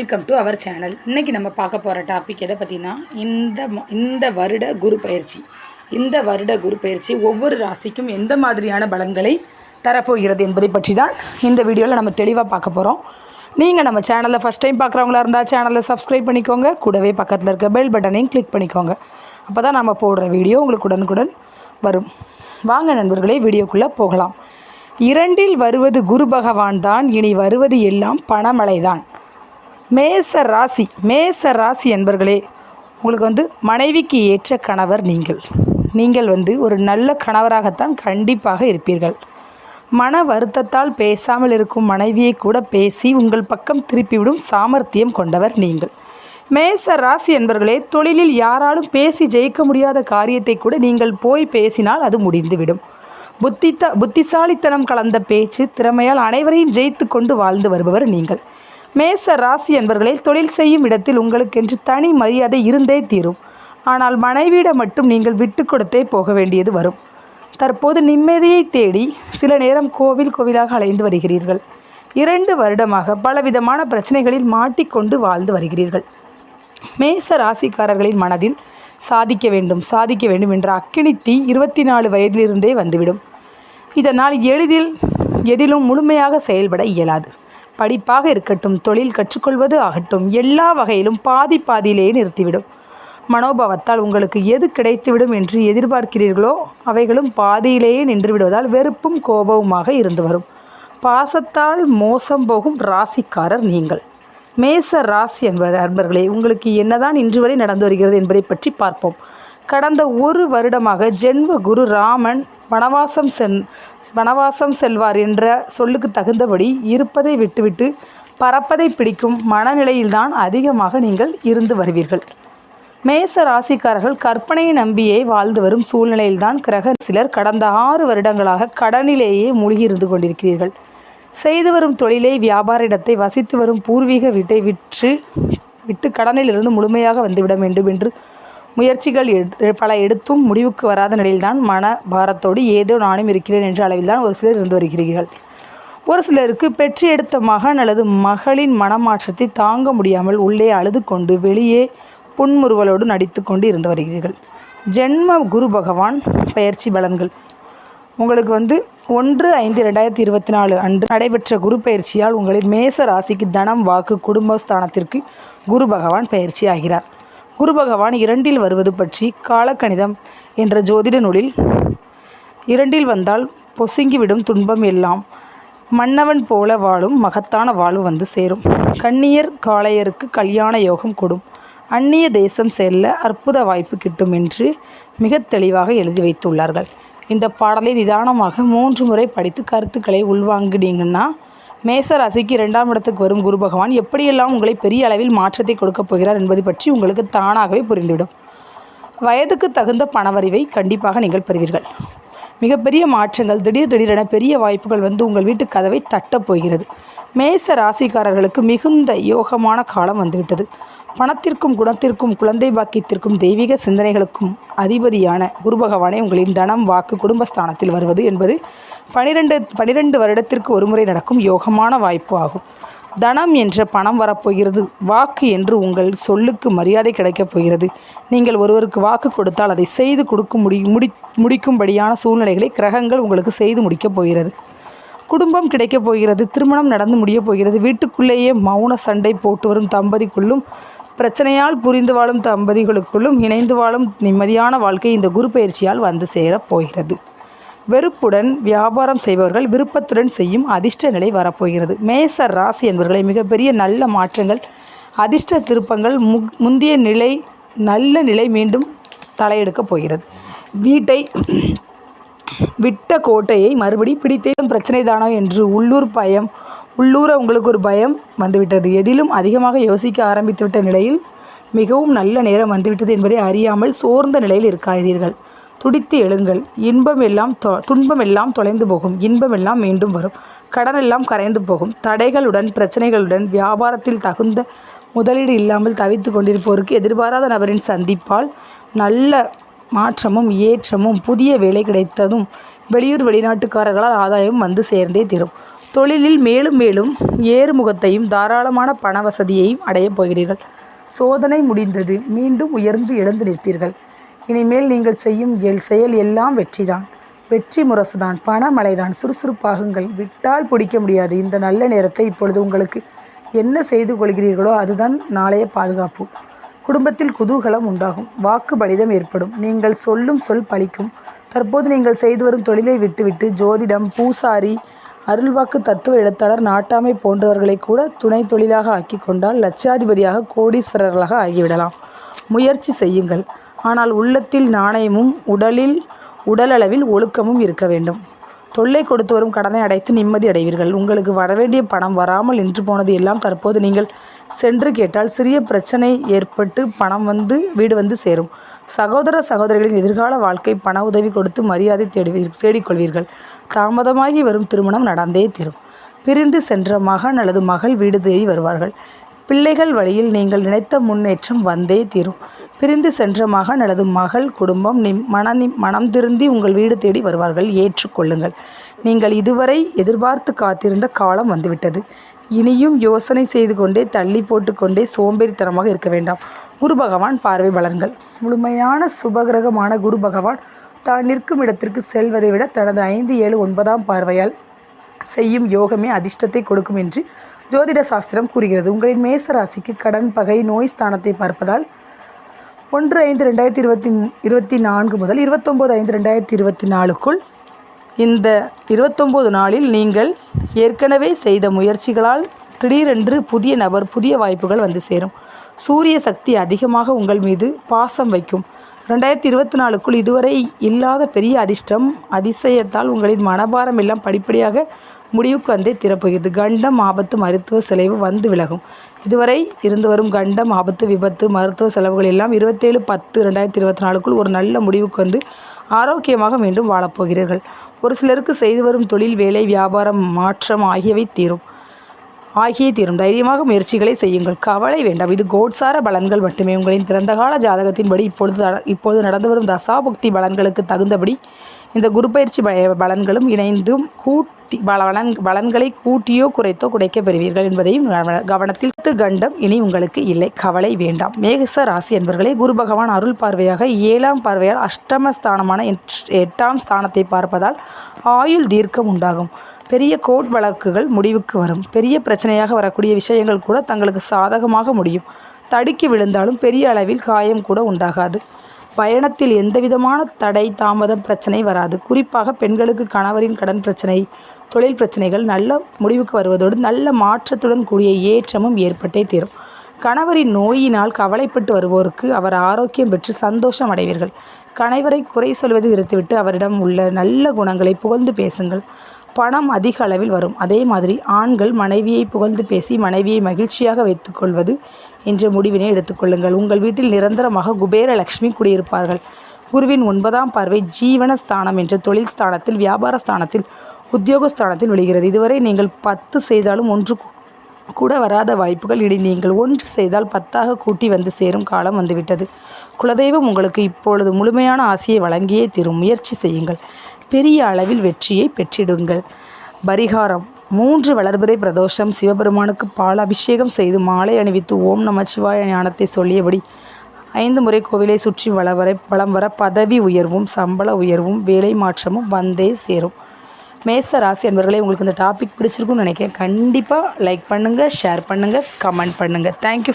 Welcome to our channel இன்றைக்கி நம்ம பார்க்க போகிற டாபிக் எதை பற்றினா இந்த ம- இந்த வருட குரு பயிற்சி. இந்த வருட குரு பயிற்சி ஒவ்வொரு ராசிக்கும் எந்த மாதிரியான பலன்களை தரப்போகிறது என்பதை பற்றி தான் இந்த வீடியோவில் நம்ம தெளிவாக பார்க்க போகிறோம் நீங்கள் நம்ம சேனலில் ஃபஸ்ட் டைம் பார்க்குறவங்களா இருந்தால் சேனலை சப்ஸ்கிரைப் பண்ணிக்கோங்க. கூடவே பக்கத்தில் இருக்க பெல் பட்டனையும் கிளிக் பண்ணிக்கோங்க. அப்போ தான் நம்ம போடுற வீடியோ உங்களுக்கு உடனுக்குடன் வரும். வாங்க நண்பர்களே வீடியோக்குள்ளே போகலாம். இரண்டில் வருவது குரு பகவான் தான் இனி வருவது எல்லாம் பணமழைதான் மேச ராசி மேச ராசி என்பர்களே உங்களுக்கு வந்து மனைவிக்கு ஏற்ற கணவர் நீங்கள். நீங்கள் வந்து ஒரு நல்ல கணவராகத்தான் கண்டிப்பாக இருப்பீர்கள். மன வருத்தத்தால் பேசாமல் இருக்கும் மனைவியை கூட பேசி உங்கள் பக்கம் திருப்பிவிடும் சாமர்த்தியம் கொண்டவர் நீங்கள். மேச ராசி என்பர்களே தொழிலில் யாராலும் பேசி ஜெயிக்க முடியாத காரியத்தை கூட நீங்கள் போய் பேசினால் அது முடிந்துவிடும். புத்தித்த புத்திசாலித்தனம் கலந்த பேச்சு திறமையால் அனைவரையும் ஜெயித்து கொண்டு வாழ்ந்து வருபவர் நீங்கள். மேச ராசி என்பவர்களே தொழில் செய்யும் இடத்தில் உங்களுக்கென்று தனி மரியாதை இருந்தே தீரும். ஆனால் மனைவியிடம் மட்டும் நீங்கள் விட்டு கொடுத்தே போக வேண்டியது வரும். தற்போது நிம்மதியை தேடி சில நேரம் கோவில் கோவிலாக அலைந்து வருகிறீர்கள். இரண்டு வருடமாக பலவிதமான பிரச்சனைகளில் மாட்டிக்கொண்டு வாழ்ந்து வருகிறீர்கள். மேச ராசிக்காரர்களின் மனதில் சாதிக்க வேண்டும் சாதிக்க வேண்டும் என்ற அக்கினி தீ இருபத்தி நாலு வயதிலிருந்தே வந்துவிடும். இதனால் எளிதில் எதிலும் முழுமையாக செயல்பட இயலாது. படிப்பாக இருக்கட்டும் தொழில் கற்றுக்கொள்வது ஆகட்டும் எல்லா வகையிலும் பாதி பாதியிலேயே நிறுத்திவிடும். மனோபாவத்தால் உங்களுக்கு எது கிடைத்துவிடும் என்று எதிர்பார்க்கிறீர்களோ அவைகளும் பாதியிலேயே நின்று விடுவதால் வெறுப்பும் கோபமுமாக இருந்து வரும். பாசத்தால் மோசம் போகும் ராசிக்காரர் நீங்கள். மேச ராசி என்பவர் அன்பர்களே உங்களுக்கு என்னதான் இன்று வரை நடந்து வருகிறது என்பதை பற்றி பார்ப்போம். கடந்த ஒரு வருடமாக ஜென்ம குரு ராமன் வனவாசம் சென் வனவாசம் செல்வார் என்ற சொல்லுக்கு தகுந்தபடி இருப்பதை விட்டுவிட்டு பறப்பதை பிடிக்கும் மனநிலையில்தான் அதிகமாக நீங்கள் இருந்து வருவீர்கள். மேச ராசிக்காரர்கள் கற்பனையை நம்பியே வாழ்ந்து வரும் சூழ்நிலையில்தான் கிரக சிலர் கடந்த ஆறு வருடங்களாக கடனிலேயே மூழ்கி இருந்து கொண்டிருக்கிறீர்கள். செய்து வரும் தொழிலை வியாபார இடத்தை வசித்து வரும் பூர்வீக வீட்டை விற்று விட்டு கடனிலிருந்து முழுமையாக வந்துவிட வேண்டும் என்று முயற்சிகள் பல எடுத்தும் முடிவுக்கு வராத நிலையில்தான் மன பாரத்தோடு ஏதோ நானும் இருக்கிறேன் என்ற அளவில்தான் ஒரு சிலர் இருந்து வருகிறீர்கள். ஒரு சிலருக்கு பெற்று எடுத்த மகன் அல்லது மகளின் மனமாற்றத்தை தாங்க முடியாமல் உள்ளே அழுது கொண்டு வெளியே புன்முறுவலோடு நடித்து கொண்டு இருந்து வருகிறீர்கள். ஜென்ம குரு பகவான் பயிற்சி பலன்கள். உங்களுக்கு வந்து ஒன்று ஐந்து ரெண்டாயிரத்தி இருபத்தி நாலு அன்று நடைபெற்ற குரு பயிற்சியால் உங்களின் மேச ராசிக்கு தனம் வாக்கு குடும்ப ஸ்தானத்திற்கு குரு பகவான் பயிற்சி ஆகிறார். குரு பகவான் இரண்டில் வருவது பற்றி காலக்கணிதம் என்ற ஜோதிட நூலில் இரண்டில் வந்தால் பொசுங்கிவிடும் துன்பம் எல்லாம் மன்னவன் போல வாழும் மகத்தான வாழ்வு வந்து சேரும். கண்ணியர் காளையருக்கு கல்யாண யோகம் கொடும். அந்நிய தேசம் செல்ல அற்புத வாய்ப்பு கிட்டும் என்று மிக தெளிவாக எழுதி வைத்துள்ளார்கள். இந்த பாடலை நிதானமாக மூன்று முறை படித்து கருத்துக்களை உள்வாங்கினீங்கன்னா மேச ராசிக்கு இரண்டாம் இடத்துக்கு வரும் குரு பகவான் எப்படியெல்லாம் உங்களை பெரிய அளவில் மாற்றத்தை கொடுக்கப் போகிறார் என்பது பற்றி உங்களுக்கு தானாகவே புரிந்துவிடும். வயதுக்கு தகுந்த பணவரிவை கண்டிப்பாக நீங்கள் பெறுவீர்கள். மிகப்பெரிய மாற்றங்கள் திடீர் திடீரென பெரிய வாய்ப்புகள் வந்து உங்கள் வீட்டு கதவை தட்டப் போகிறது. மேச ராசிக்காரர்களுக்கு மிகுந்த யோகமான காலம் வந்துவிட்டது. பணத்திற்கும் குணத்திற்கும் குழந்தை பாக்கியத்திற்கும் தெய்வீக சிந்தனைகளுக்கும் அதிபதியான குரு பகவானே உங்களின் தனம் வாக்கு குடும்பஸ்தானத்தில் வருவது என்பது பனிரெண்டு பனிரெண்டு வருடத்திற்கு ஒருமுறை நடக்கும் யோகமான வாய்ப்பு ஆகும். தனம் என்ற பணம் வரப்போகிறது. வாக்கு என்று உங்கள் சொல்லுக்கு மரியாதை கிடைக்கப் போகிறது. நீங்கள் ஒருவருக்கு வாக்கு கொடுத்தால் அதை செய்து கொடுக்க முடி முடி முடிக்கும்படியான சூழ்நிலைகளை கிரகங்கள் உங்களுக்கு செய்து முடிக்கப் போகிறது. குடும்பம் கிடைக்கப் போகிறது. திருமணம் நடந்து முடியப் போகிறது. வீட்டுக்குள்ளேயே மௌன சண்டை போட்டு வரும் தம்பதிக்குள்ளும் பிரச்சனையால் புரிந்து வாழும் தம்பதிகளுக்குள்ளும் இணைந்து வாழும் நிம்மதியான வாழ்க்கை இந்த குரு பயிற்சியால் வந்து சேரப் போகிறது. வெறுப்புடன் வியாபாரம் செய்பவர்கள் விருப்பத்துடன் செய்யும் அதிர்ஷ்ட நிலை வரப்போகிறது. மேச ராசி என்பவர்களை மிகப்பெரிய நல்ல மாற்றங்கள் அதிர்ஷ்ட திருப்பங்கள் முக் முந்தைய நிலை நல்ல நிலை மீண்டும் தலையெடுக்கப் போகிறது. வீட்டை விட்ட கோட்டையை மறுபடி பிடித்தேன் பிரச்சனை தானோ என்று உள்ளூர் பயம் உள்ளூர உங்களுக்கு ஒரு பயம் வந்துவிட்டது. எதிலும் அதிகமாக யோசிக்க ஆரம்பித்துவிட்ட நிலையில் மிகவும் நல்ல நேரம் வந்துவிட்டது என்பதை அறியாமல் சோர்ந்த நிலையில் இருக்காதீர்கள். துடித்து எழுங்கள். இன்பம் எல்லாம் தொ துன்பம் எல்லாம் தொலைந்து போகும். இன்பம் எல்லாம் மீண்டும் வரும். கடன் எல்லாம் கரைந்து போகும். தடைகளுடன் பிரச்சனைகளுடன் வியாபாரத்தில் தகுந்த முதலீடு இல்லாமல் தவித்து கொண்டிருப்போருக்கு எதிர்பாராத நபரின் சந்திப்பால் நல்ல மாற்றமும் ஏற்றமும் புதிய வேலை கிடைத்ததும் வெளியூர் வெளிநாட்டுக்காரர்களால் ஆதாயம் வந்து சேர்ந்தே தீரும். தொழிலில் மேலும் மேலும் ஏறுமுகத்தையும் தாராளமான பண வசதியையும் அடையப் போகிறீர்கள். சோதனை முடிந்தது. மீண்டும் உயர்ந்து எழுந்து நிற்பீர்கள். இனிமேல் நீங்கள் செய்யும் எல் செயல் எல்லாம் வெற்றிதான். வெற்றி முரசுதான். பணமழைதான். சுறுசுறுப்பாகுங்கள். விட்டால் பிடிக்க முடியாது. இந்த நல்ல நேரத்தை இப்பொழுது உங்களுக்கு என்ன செய்து கொள்கிறீர்களோ அதுதான் நாளைய பாதுகாப்பு. குடும்பத்தில் குதூகலம் உண்டாகும். வாக்கு பலிதம் ஏற்படும். நீங்கள் சொல்லும் சொல் பலிக்கும் தற்போது நீங்கள் செய்து வரும் தொழிலை விட்டுவிட்டு ஜோதிடம் பூசாரி அருள்வாக்கு தத்துவ எழுத்தாளர் நாட்டாமை போன்றவர்களை கூட துணை தொழிலாக ஆக்கி கொண்டால் லட்சாதிபதியாக கோடீஸ்வரர்களாக ஆகிவிடலாம். முயற்சி செய்யுங்கள். ஆனால் உள்ளத்தில் நாணயமும் உடலில் உடலளவில் ஒழுக்கமும் இருக்க வேண்டும். தொல்லை கொடுத்து வரும் கடனை அடைத்து நிம்மதி அடைவீர்கள். உங்களுக்கு வரவேண்டிய பணம் வராமல் நின்று போனது எல்லாம் தற்போது நீங்கள் சென்று கேட்டால் சிறிய பிரச்சனை ஏற்பட்டு பணம் வந்து வீடு வந்து சேரும். சகோதர சகோதரிகளின் எதிர்கால வாழ்க்கை பண உதவி கொடுத்து மரியாதை தேடுவீர் தேடிக்கொள்வீர்கள். தாமதமாகி வரும் திருமணம் நடந்தே தீரும். பிரிந்து சென்ற மகன் அல்லது மகள் வீடு தேடி வருவார்கள். பிள்ளைகள் வழியில் நீங்கள் நினைத்த முன்னேற்றம் வந்தே தீரும். பிரிந்து சென்ற மகன் அல்லது மகள் குடும்பம் நிம் மன மனம் திருந்தி உங்கள் வீடு தேடி வருவார்கள். ஏற்றுக்கொள்ளுங்கள். நீங்கள் இதுவரை எதிர்பார்த்து காத்திருந்த காலம் வந்துவிட்டது. இனியும் யோசனை செய்து கொண்டே தள்ளி போட்டுக்கொண்டே சோம்பேறித்தனமாக இருக்க வேண்டாம். குரு பகவான் பார்வை பலன்கள் முழுமையான சுபகிரகமான குரு பகவான் தான் நிற்கும் இடத்திற்கு செல்வதை விட தனது ஐந்து ஏழு ஒன்பதாம் பார்வையால் செய்யும் யோகமே அதிர்ஷ்டத்தை கொடுக்கும் என்று ஜோதிட சாஸ்திரம் கூறுகிறது. உங்களின் மேச ராசிக்கு கடன் பகை நோய் ஸ்தானத்தை பார்ப்பதால் ஒன்று ஐந்து ரெண்டாயிரத்தி இருபத்தி இருபத்தி நான்கு முதல் இருபத்தொம்போது ஐந்து ரெண்டாயிரத்தி இருபத்தி நாலுக்குள் இந்த இருபத்தொம்போது நாளில் நீங்கள் ஏற்கனவே செய்த முயற்சிகளால் திடீரென்று புதிய நபர் புதிய வாய்ப்புகள் வந்து சேரும். சூரிய சக்தி அதிகமாக உங்கள் மீது பாசம் வைக்கும். ரெண்டாயிரத்தி இருபத்தி நாலுக்குள் இதுவரை இல்லாத பெரிய அதிர்ஷ்டம் அதிசயத்தால் உங்களின் மனபாரம் எல்லாம் படிப்படியாக முடிவுக்கு வந்தே திறப்புகிறது. கண்டம் ஆபத்து மருத்துவ செலவு வந்து விலகும். இதுவரை இருந்து வரும் கண்டம் ஆபத்து விபத்து மருத்துவ செலவுகள் எல்லாம் இருபத்தேழு பத்து ரெண்டாயிரத்தி இருபத்தி நாலுக்குள் ஒரு நல்ல முடிவுக்கு வந்து ஆரோக்கியமாக மீண்டும் வாழப்போகிறீர்கள். ஒரு சிலருக்கு செய்து வரும் தொழில் வேலை வியாபாரம் மாற்றம் ஆகியவை தீரும். ஆகிய தீரும். தைரியமாக முயற்சிகளை செய்யுங்கள். கவலை வேண்டாம். இது கோட்சார பலன்கள் மட்டுமே. உங்களின் பிறந்தகால ஜாதகத்தின்படி இப்பொழுது நட- இப்போது நடந்து வரும் தசாபுக்தி பலன்களுக்கு தகுந்தபடி இந்த குரு பயிற்சி பலன்களும் இணைந்தும் கூட்டி பலன் பலன்களை கூட்டியோ குறைத்தோ குறைக்க பெறுவீர்கள் என்பதையும் கவன- கவனத்தில் கண்டம் இனி உங்களுக்கு இல்லை. கவலை வேண்டாம். மேகச ராசி என்பவர்களே குரு பகவான் அருள் பார்வையாக ஏழாம் பார்வையால் அஷ்டம ஸ்தானமான எட்டாம் ஸ்தானத்தை பார்ப்பதால் ஆயுள் தீர்க்கம் உண்டாகும். பெரிய கோர்ட் வழக்குகள் முடிவுக்கு வரும். பெரிய பிரச்சனையாக வரக்கூடிய விஷயங்கள் கூட தங்களுக்கு சாதகமாக முடியும். தடுக்கி விழுந்தாலும் பெரிய அளவில் காயம் கூட உண்டாகாது. பயணத்தில் எந்தவிதமான தடை தாமதம் பிரச்சனை வராது. குறிப்பாக பெண்களுக்கு கணவரின் கடன் பிரச்சனை தொழில் பிரச்சனைகள் நல்ல முடிவுக்கு வருவதோடு நல்ல மாற்றத்துடன் கூடிய ஏற்றமும் ஏற்பட்டே தீரும். கணவரின் நோயினால் கவலைப்பட்டு வருவோருக்கு அவர் ஆரோக்கியம் பெற்று சந்தோஷம் அடைவீர்கள். கணவரை குறை சொல்வதை நிறுத்திவிட்டு அவரிடம் உள்ள நல்ல குணங்களை புகழ்ந்து பேசுங்கள். பணம் அதிக அளவில் வரும். அதே மாதிரி ஆண்கள் மனைவியை புகழ்ந்து பேசி மனைவியை மகிழ்ச்சியாக வைத்துக்கொள்வது என்ற முடிவினை எடுத்துக்கொள்ளுங்கள். உங்கள் வீட்டில் நிரந்தரமாக குபேர லக்ஷ்மி குடியிருப்பார்கள். குருவின் ஒன்பதாம் பார்வை ஜீவன ஸ்தானம் என்ற தொழில் ஸ்தானத்தில் வியாபார ஸ்தானத்தில் உத்தியோக ஸ்தானத்தில் விழுகிறது. இதுவரை நீங்கள் பத்து செய்தாலும் ஒன்று கூட வராத வாய்ப்புகள் இனி நீங்கள் ஒன்று செய்தால் பத்தாக கூட்டி வந்து சேரும் காலம் வந்துவிட்டது. குலதெய்வம் உங்களுக்கு இப்பொழுது முழுமையான ஆசையை வழங்கியே தீரும். முயற்சி செய்யுங்கள். பெரிய அளவில் வெற்றியை பெற்றிடுங்கள். பரிகாரம். மூன்று வளர்பிறை பிரதோஷம். சிவபெருமானுக்கு பால் அபிஷேகம் செய்து மாலை அணிவித்து ஓம் நமச்சிவாய ஞானத்தை சொல்லியபடி ஐந்து முறை கோவிலை சுற்றி வளவரை வளம் வர பதவி உயர்வும் சம்பள உயர்வும் வேலை மாற்றமும் வந்தே சேரும். மேச ராசி என்பவர்களே உங்களுக்கு இந்த டாபிக் பிடிச்சிருக்கும்னு நினைக்கிறேன். கண்டிப்பாக லைக் பண்ணுங்கள் ஷேர் பண்ணுங்கள் கமெண்ட் பண்ணுங்கள் தேங்க்யூ